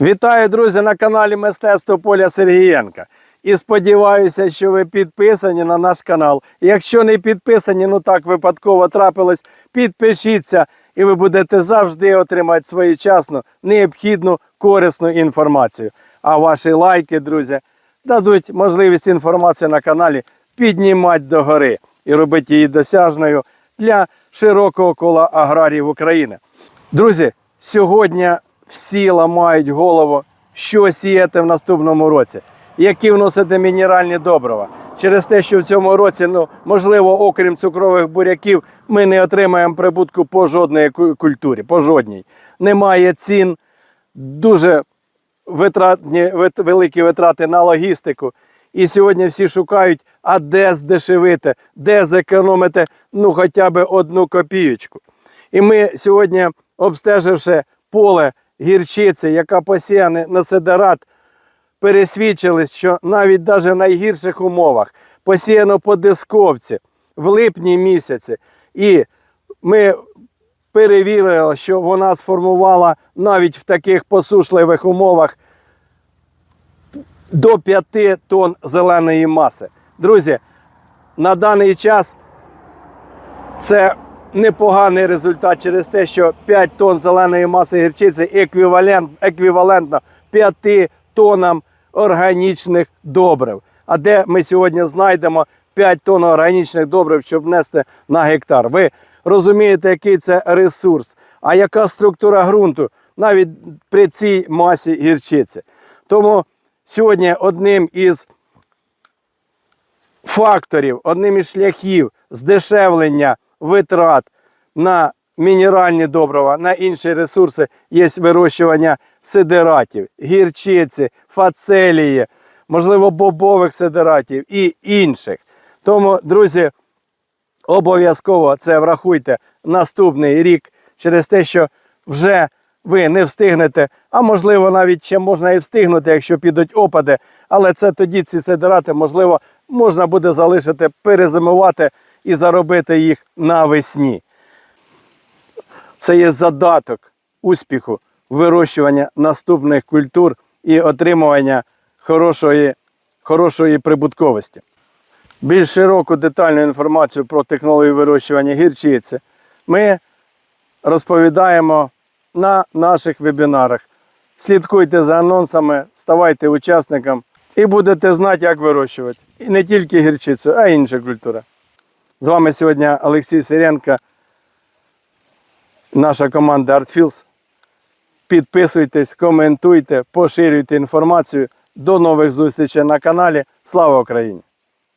Вітаю, друзі, на каналі Мистецтво Поля Сергієнка. І сподіваюся, що ви підписані на наш канал. Якщо не підписані, ну так випадково трапилось, підпишіться і ви будете завжди отримати своєчасну, необхідну, корисну інформацію. А ваші лайки, друзі, дадуть можливість інформацію на каналі піднімати догори і робити її досяжною для широкого кола аграріїв України. Друзі, сьогодні всі ламають голову, що сіяти в наступному році, які вносити мінеральні добрива. Через те, що в цьому році, ну можливо, окрім цукрових буряків, ми не отримаємо прибутку по жодній культурі, по жодній. Немає цін, дуже витратні, великі витрати на логістику. І сьогодні всі шукають, а де здешевити, де зекономити ну хоча б одну копієчку. І ми сьогодні, обстеживши поле гірчиці, яка посіяна на сидерат, пересвідчились, що навіть даже в найгірших умовах посіяно по дисковці в липні місяці. І ми перевірили, що вона сформувала навіть в таких посушливих умовах до 5 тонн зеленої маси. Друзі, на даний час це непоганий результат через те, що 5 тонн зеленої маси гірчиці еквівалент, еквівалентно 5 тоннам органічних добрив. А де ми сьогодні знайдемо 5 тонн органічних добрив, щоб внести на гектар? Ви розумієте, який це ресурс, а яка структура ґрунту навіть при цій масі гірчиці. Тому сьогодні одним із факторів, одним із шляхів здешевлення витрат на мінеральні добрива, на інші ресурси є вирощування сидератів, гірчиці, фацелії, можливо, бобових сидератів і інших. Тому, друзі, обов'язково це врахуйте наступний рік через те, що вже ви не встигнете, а можливо навіть ще можна і встигнути, якщо підуть опади. Але це тоді ці сидирати, можливо, можна буде залишити, перезимувати і заробити їх навесні. Це є задаток успіху вирощування наступних культур і отримування хорошої, хорошої прибутковості. Більш широку детальну інформацію про технологію вирощування гірчиці ми розповідаємо на наших вебінарах. Слідкуйте за анонсами, ставайте учасником і будете знати, як вирощувати. І не тільки гірчицю, а й інші культури. З вами сьогодні Олексій Сиренко, наша команда ArtFields. Підписуйтесь, коментуйте, поширюйте інформацію. До нових зустрічей на каналі. Слава Україні!